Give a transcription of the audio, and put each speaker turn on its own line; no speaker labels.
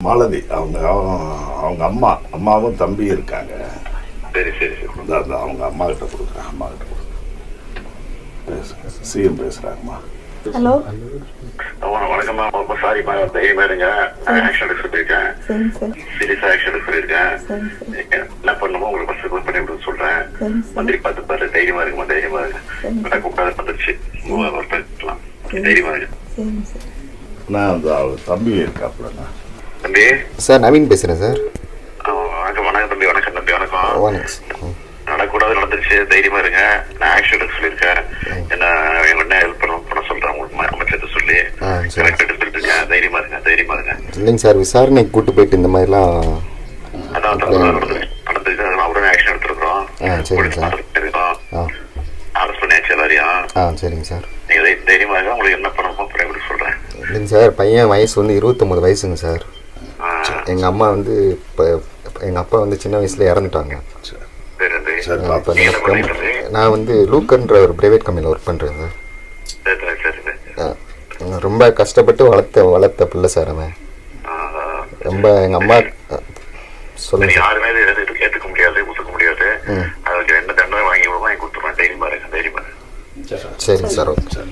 மாலதி அவங்க அவங்க அம்மா அம்மாவும் தம்பி இருக்காங்க.
சரி சரி சரி.
அந்த அவங்க அம்மா கிட்ட கொடுக்குறேன் அம்மா கிட்ட கொடுக்குறேன். சிஎம் பேசுகிறாங்கம்மா
ஹலோ.
வண- வணக்கம்மா ரொம்ப சாரிம்மா தைரியமா இருங்க நான் ஆக்ஷன் எடுக்க சொல்லியிருக்கேன். ஆக்ஷன் எடுக்க சொல்லியிருக்கேன். என்ன பண்ணணுமோ உங்களுக்கு ஃபர்ஸ்ட் பண்ணி விட சொல்றேன்.
சரிங்க சார்.
மந்திரி பார்த்து பாரு தைரியமா இருக்குமா தைரியமா இருக்கு நான் கூப்பிடாத வந்துருச்சு ஒரு பேசலாம் தைரியமா இருக்கு
சரிங்க சார்.
நான் அந்த தம்பி இருக்காப்புலண்ணா.
தம்பி?
சார் நவீன் பேசுகிறேன் சார்.
வணக்கம் வணக்கம் தம்பி வணக்கம் தம்பி வணக்கம்.
வணக்கம்.
நடக்கூடாது நடந்துருச்சு. தைரியமா இருங்க. நான் ஆக்ஷன் சொல்லியிருக்கேன். என்ன என்ன ஹெல்ப் பண்ண பண்ண சொல்றேன் உங்களுக்கு அமைச்சர்கிட்ட சொல்லி. கரெக்ட் எடுத்துட்டு இருக்கேன் தைரியமா இருங்க தைரியமா இருங்க.
இல்லைங்க சார் விசாரணைக்கு கூட்டு போயிட்டு இந்த மாதிரிலாம்
அதான் நடந்துருக்கு அதெல்லாம் உடனே ஆக்ஷன் எடுத்துருக்கோம்
ஆ, சரிங்க சார்.
இருக்கோம்
ஆ.
அரெஸ்ட் பண்ணியாச்சு எல்லாரையும்.
ஆ சரிங்க சார்.
நீங்க தை- தைரியமா இருங்க. உங்களுக்கு என்ன பண்ணணுமோ அப்புறம் எப்படி சொல்றேன்.
இல்லைங்க சார் பையன் வயசு வந்து இருபத்தொம்பது வயசுங்க சார். எங்கள் அம்மா வந்து இப்போ எங்கள் அப்பா வந்து சின்ன வயசில் இறந்துட்டாங்க.
சரி.
சரி
சரி.
அப்போ? நான் வந்து லூக்கன்ற ஒரு ப்ரைவேட் கம்பெனியில் ஒர்க் பண்ணுறேன் சார்.
சரி சரி
ரொம்ப கஷ்டப்பட்டு வளர்த்த வளர்த்த பிள்ளை சார் அவன். ரொம்ப எங்கள் அம்மா சொல்லுங்க சார்.
யாருமே ஏத்துக்க முடியாது ஒத்துக்க முடியாது. அதுக்கு என்ன தண்டனை வாங்கி விடுவோம் வாங்கி கொடுத்துருவேன் தைரியமா இருங்க தைரியமா இருங்க
சரிங்க சார் ஓகே.